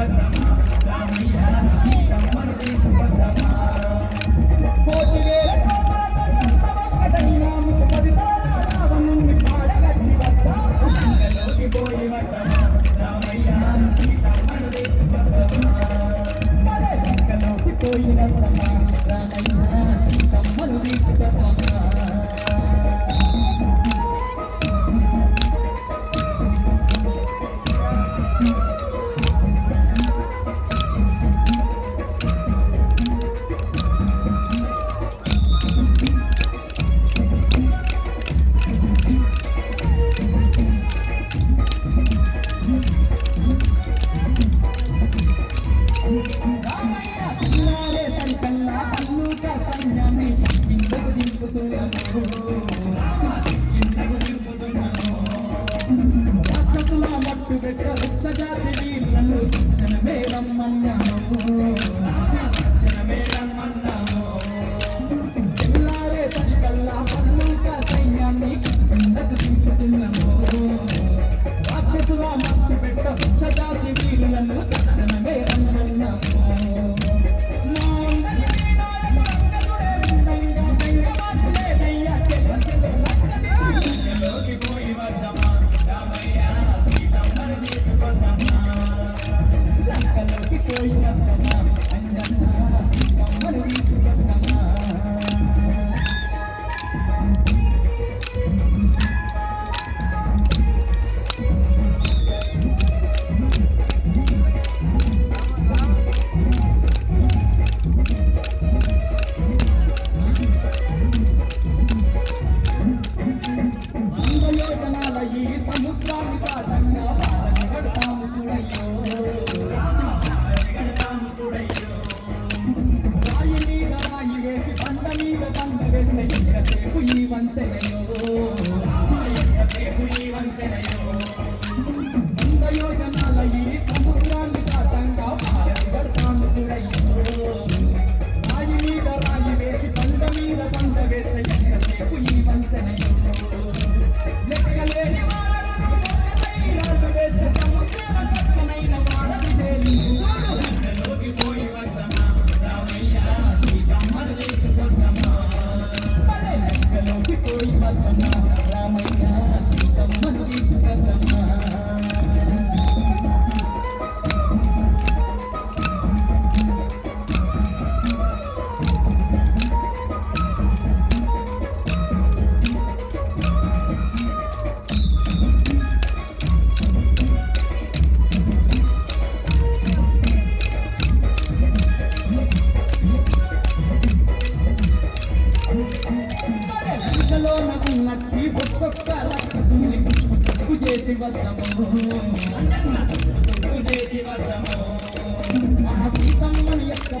Thank you.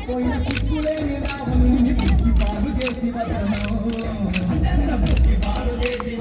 పోయిన దిక్కులేని రాముని బుద్ధి పాడు చేసి వదను అందరిన బుద్ధి పాడు చేసి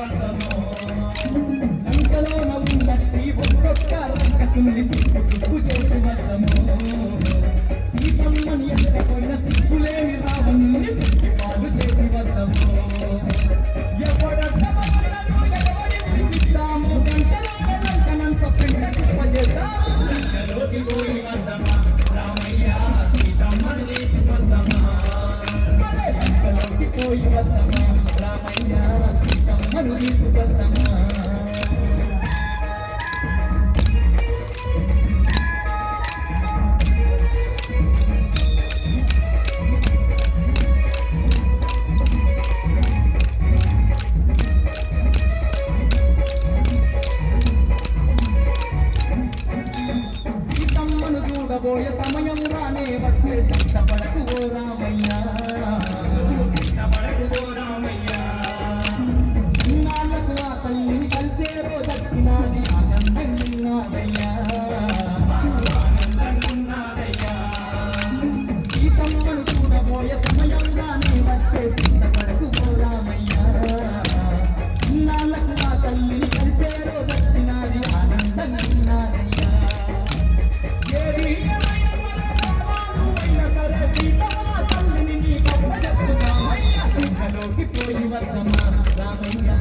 Amen.